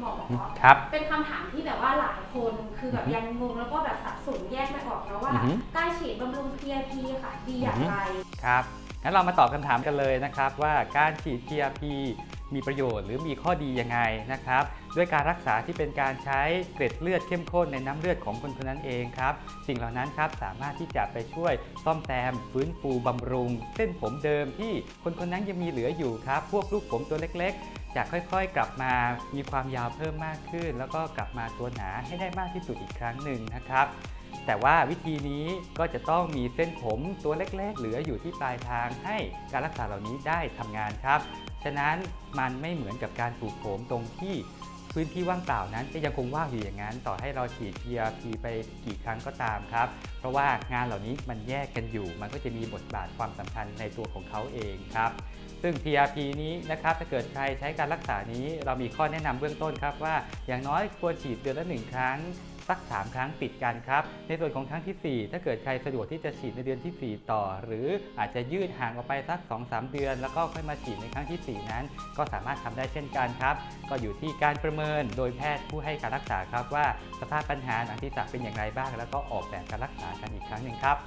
คุณหมอครับ เป็นคำถามที่แบบว่าหลายคนคือแบบอือฮึยังงงแล้วก็แบบสับสนแยกไม่ออกนะว่าอือฮึ การฉีดบำรุง PRP ค่ะดีอย่างไร ครับ งั้นเรามาตอบคำถามกันเลยนะครับว่าการฉีด PRP มีประโยชน์หรือมีข้อดียังไงนะครับ ด้วยการรักษาที่เป็นการใช้เกล็ดเลือดเข้มข้นในน้ำเลือดของคนคนนั้นเองครับ สิ่งเหล่านั้นครับสามารถที่จะไปช่วยซ่อมแซมฟื้นฟูบำรุง เส้นผมเดิมที่คนคนนั้นยังมีเหลืออยู่ครับ พวกลูกผมตัวเล็กๆ จะค่อยๆ กลับมามีความยาวเพิ่มมากขึ้น แล้วก็กลับมาตัวหนาให้ได้มากที่สุดอีกครั้งหนึ่งนะครับ แต่ว่าวิธีนี้ก็จะต้องมีเส้นผมตัวเล็กๆ เหลืออยู่ที่ปลายทางให้การรักษาเหล่านี้ได้ทำงานครับ ฉะนั้นมันไม่เหมือนกับการปลูกผมตรงที่พื้นที่ว่างเปล่านั้นจะยังคงว่างอยู่อย่างนั้น ต่อให้เราฉีด PRP ไปกี่ครั้งก็ตามครับ เพราะว่างานเหล่านี้มันแยกกันอยู่ มันก็จะมีบทบาทความสำคัญในตัวของเขาเองครับ ซึ่ง PRP นี้นะครับถ้าเกิดใครใช้การรักษานี้ เรามีข้อแนะนำเบื้องต้นครับว่า อย่างน้อยควรฉีดเดือนละหนึ่งครั้ง สัก 3 ครั้งติดกันครับ ในส่วนของครั้งทีสี่4 ถ้าเกิดใครสะดวกที่จะฉีดในเดือนทีสี่ 4 ต่อ หรืออาจจะยืดห่างออกไปสัก 2-3 เดือน แล้วก็ค่อยมาฉีดในครั้งทีสี่4 นั้น ก็สามารถทำได้เช่นกันครับ ก็อยู่ที่การประเมินโดยแพทย์ผู้ให้การรักษาครับว่าสภาพปัญหาหนังศีรษะเป็นอย่างไรบ้าง แล้วก็ออกแบบการรักษากันอีกครั้งหนึ่งครับ